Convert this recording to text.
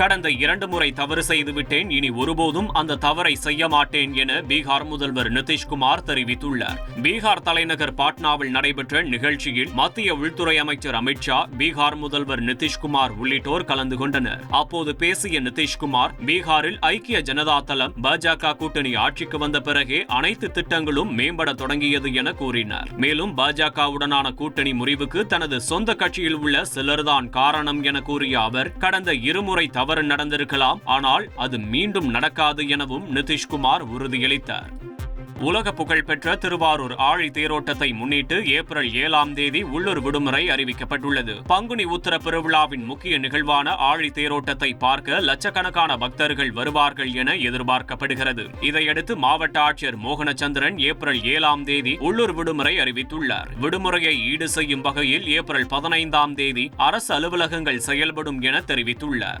கடந்த இரண்டு முறை தவறு செய்துவிட்டேன் இனி ஒருபோதும் அந்த தவறை செய்ய மாட்டேன் என பீகார் முதல்வர் நிதிஷ்குமார் தெரிவித்துள்ளார். பீகார் தலைநகர் பாட்னாவில் நடைபெற்ற நிகழ்ச்சியில் மத்திய உள்துறை அமைச்சர் அமித்ஷா பீகார் முதல்வர் நிதிஷ்குமார் உள்ளிட்டோர் கலந்து கொண்டனர். அப்போது பேசிய நிதிஷ்குமார் பீகாரில் ஐக்கிய ஜனதா தளம் பாஜக கூட்டணி ஆட்சிக்கு வந்த பிறகே அனைத்து திட்டங்களும் மேம்பட தொடங்கியது என கூறினார். மேலும் பாஜகவுடனான கூட்டணி முறிவுக்கு தனது சொந்த கட்சியில் உள்ள சிலர்தான் காரணம் என கூறிய அவர் கடந்த இருமுறை தவறு நடந்திருக்கலாம் ஆனால் அது மீண்டும் நடக்காது எனவும் நிதிஷ்குமார் உறுதியளித்தார். உலக புகழ்பெற்ற திருவாரூர் ஆழி தேரோட்டத்தை முன்னிட்டு ஏப்ரல் ஏழாம் தேதி உள்ளூர் விடுமுறை அறிவிக்கப்பட்டுள்ளது. பங்குனி உத்தர பெருவிழாவின் முக்கிய நிகழ்வான ஆழி தேரோட்டத்தை பார்க்க லட்சக்கணக்கான பக்தர்கள் வருவார்கள் என எதிர்பார்க்கப்படுகிறது. இதையடுத்து மாவட்ட ஆட்சியர் மோகனச்சந்திரன் ஏப்ரல் ஏழாம் தேதி உள்ளூர் விடுமுறை அறிவித்துள்ளார். விடுமுறையை ஈடு செய்யும் வகையில் ஏப்ரல் பதினைந்தாம் தேதி அரசு அலுவலகங்கள் செயல்படும் என தெரிவித்துள்ளார்.